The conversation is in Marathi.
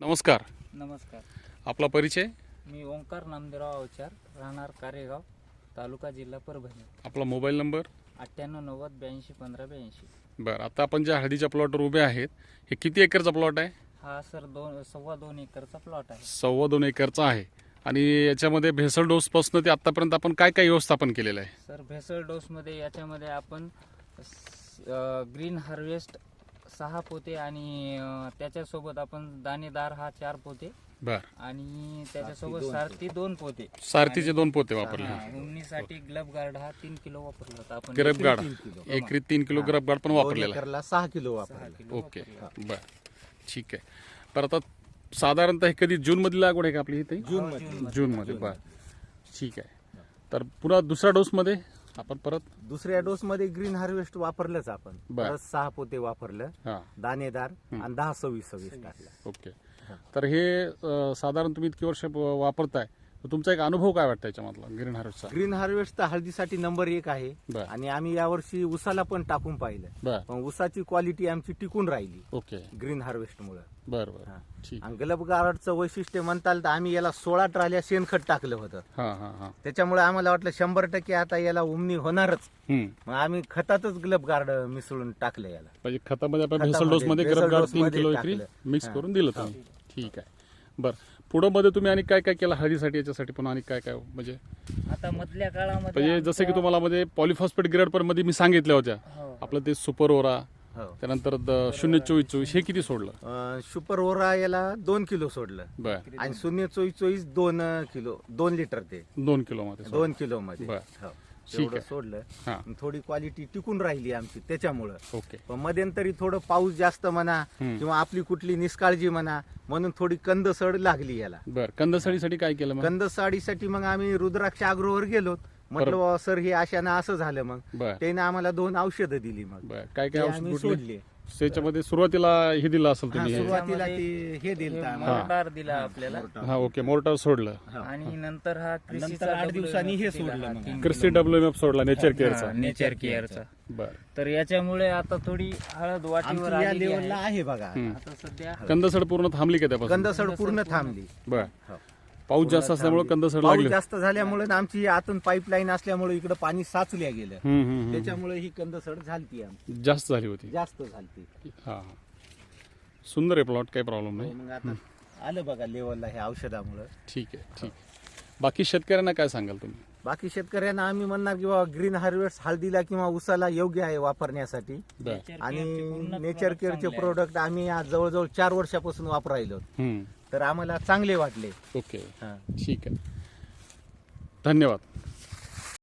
नमस्कार. नमस्कार. आपला परिचय? मी ओंकार नामदेवराव अवचार राहणार कारेगाव तालुका जिल्हा परभणी. आपला मोबाईल नंबर? अठ्ठ्याण्णव नव्वद ब्याऐंशी पंधरा ब्याऐंशी. बरं आता आपण ज्या हळदीच्या प्लॉटवर उभे आहेत हे किती एकरचा प्लॉट आहे? हा सर दोन सव्वा दोन एकरचा प्लॉट आहे. सव्वा दोन एकरचा आहे. आणि याच्यामध्ये भेसळ डोसपासून ते आतापर्यंत आपण काय काय व्यवस्थापन केलेलं आहे? सर भेसळ डोसमध्ये याच्यामध्ये आपण ग्रीन हार्वेस्ट सहा पोते आणि अ, त्याच्यासोबत आपण दाणेदार हा चार पोते. बरं. आणि त्याच्यासोबत सारथी दोन पोते. सारथीचे दोन पोते वापरले. हा, उमनीसाठी ग्लब गार्ड हा तीन किलो वापरला होता. आपण ग्रब गाड तीन किलो. एकरी तीन किलो ग्रब गाड पण वापरलेला आहे. एकरला सहा किलो वापरले. ओके. बरं. ठीक आहे. बरं आता साधारणतः हे कधी जून मध्ये लागवड आहे का आपली इथे जून हो, मध्ये जूनमध्ये. जून मध्ये बरं ठीक आहे. तर पुन्हा दुसऱ्या डोस मध्ये आपण परत दुसऱ्या डोस मध्ये ग्रीन हार्वेस्ट वापरलंच आपण. बर. परत सहा पोते वापरलं हां. दाणेदार आणि दहा सव्वीस सव्वीस टाकला ओके. तर हे अं, साधारण तुम्ही इतकी वर्ष वापरताय. तर तुमचा एक अनुभव काय वाटतं याच्यामधला ग्रीन हार्वेस्टचा ग्रीन हार्वेस्ट तर हळदीसाठी नंबर एक आहे. बर. आणि आम्ही यावर्षी उसाला पण टाकून पाहिलं बर. पण उसाची क्वालिटी आमची टिकून राहिली. ओके. ग्रीन हार्वेस्ट मुळे. बर बर. ठीक. आणि गलब गार्डचं वैशिष्ट्य म्हणताल तर आम्ही याला सोळा ट्राल्या शेणखत टाकलं होतं. हां हां हां. त्याच्यामुळे आम्हाला वाटलं शंभर टक्के आता याला उमनी होणारच. हम्म. मग आम्ही खतातच गलब गार्ड मिसळून टाकलं याला. म्हणजे खतामध्ये आपण भेसल डोस मध्ये तीन किलो टाकलं. मिक्स. करून दिलं तुम्ही. ठीक आहे. बर. पुढं मध्ये तुम्ही आणि काय काय केलं हळदीसाठी याच्यासाठी पण आणि काय काय म्हणजे? आता मधल्या काळामध्ये म्हणजे जसं की तुम्हाला मध्ये पॉलिफॉस्फेट ग्रेड पण मध्ये मी सांगितल्या होत्या. हो. आपलं ते सुपर ओरा हो. त्यानंतर द- शून्य चोवीस चोवीस हे किती सोडलं? अं, सुपर ओरा याला दोन किलो सोडलं. बर. आणि शून्य चोवीस चोवीस दोन अं, किलो दोन लिटर ते. दोन किलो मध्ये. दोन किलो मध्ये. बर. हो. ठीक तेवढं आहे. सोडलं. हा. थोडी क्वालिटी टिकून राहिली आमची त्याच्यामुळं. ओके. पण मध्यंतरी थोडं पाऊस जास्त म्हणा हम्म. किंवा आपली कुठली निष्काळजी म्हणा म्हणून थोडी कंद सड लागली याला. बर कंदसाडीसाठी काय केलं मग? कंद साडीसाठी मग आम्ही रुद्राक्ष अग्रोवर गेलो. म्हटलं "बुवा, सर हे अशानं असं झालं मग. बर. त्याने आम्हाला दोन औषधं दिली मग. बर काय ते काय औषध आम्ही कुठले सोडले. त्याच्यामध्ये सुरुवातीला हे दिलं असेल हा, तुम्ही हे? सुरुवातीला ते हे दिलं हे आम्हाला. मोर्टार दिला आपल्याला हा ओके मोर्टार सोडलं हा. आणि नंतर हा कृषीचा नंतर आठ दिवसांनी हे सोडलं मग. तीन कृषी. डब्ल्यू एफ सोडला नेचर केअरचा हा, नेचर केअरचा बर तर याच्यामुळे आता थोडी हळद वाटीवर आमची या आलेली लेवलला आहे आहे बघा. आता सध्या कंदसड पूर्ण थांबली का त्यापासून कंदसड पूर्ण थांबली बर हो. पाऊस जास्त असल्यामुळे कंदसड पाऊस लागली. जास्त झाल्यामुळे आणि आमची आतून पाईपलाईन असल्यामुळे इकडे पाणी साचल्या गेलं. हम्म, हम्म, हम्म. त्याच्यामुळे ही कंदसड झालती आमची. जास्त झाली होती. जास्त झालती. हा हा. सुंदर आहे प्लॉट काही प्रॉब्लेम नाही. मग आता आलं बघा लेवलला हे औषधामुळे. ठीक आहे ठीक बाकी शेतकऱ्यांना काय सांगाल तुम्ही? बाकी शेतकऱ्यांना आम्ही म्हणणार की बाबा ग्रीन हार्वेस्ट हळदीला किंवा उसाला योग्य आहे वापरण्यासाठी. बर. आणि नेचर केअरचे. प्रोडक्ट आम्ही आज जवळजवळ चार वर्षापासून वापरायलो. हम्म. तर आम्हाला चांगले वाटले. ओके. हा. ठीक आहे. धन्यवाद.